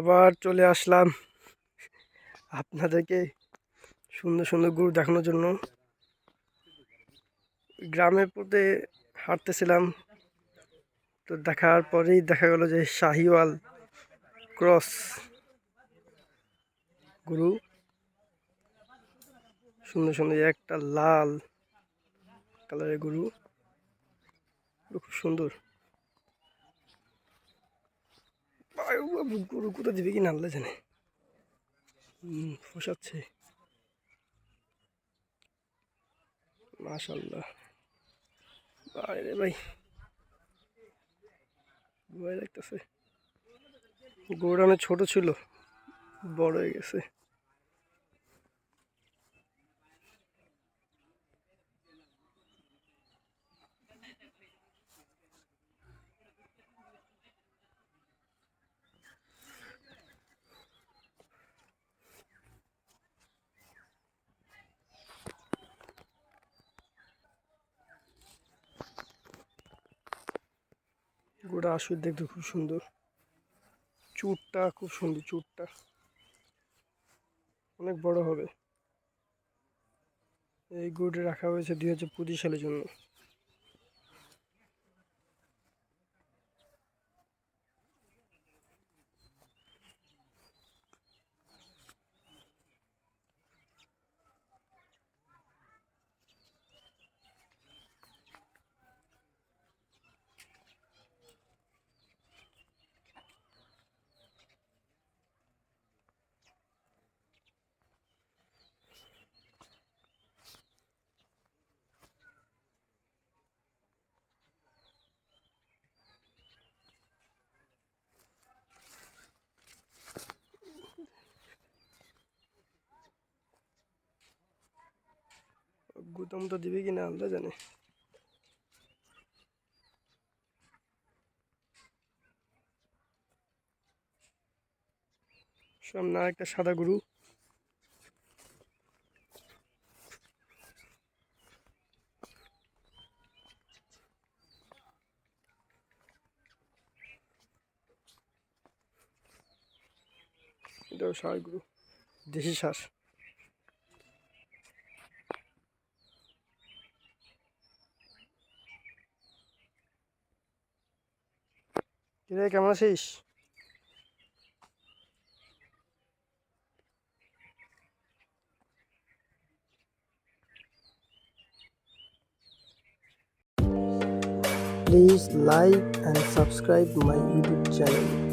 আবার চলে আসলাম আপনাদেরকে সুন্দর সুন্দর গরু দেখানোর জন্য। গ্রামের পথে হাঁটতেছিলাম, তো দেখার পরেই দেখা গেল যে শাহিওয়াল ক্রস গরু। সুন্দর সুন্দর একটা লাল কালারের গরু। খুব সুন্দর। গরু কোথা দিবে কি না আল্লাহ জানে ফসাচ্ছে। মাশাল্লাহ বাইরে ভাই। ভয় লাগতেছে। গরুটা অনেক ছোট ছিল, বড় হয়ে গেছে। গোড়া আসুর দেখতে খুব সুন্দর। চুটটা খুব সুন্দর চুটটা অনেক বড় হবে। এই গরুটি রাখা হয়েছে দুই হাজার পঁচিশ সালের জন্য। গুতাম তো দিবে কি না আল্লাহ জানে। সামনে একটা সাদা গরু। এটাও ষাঁড় গরু, দেশি ষাঁড় কিরে কেমন আছিস Please like and subscribe my YouTube channel.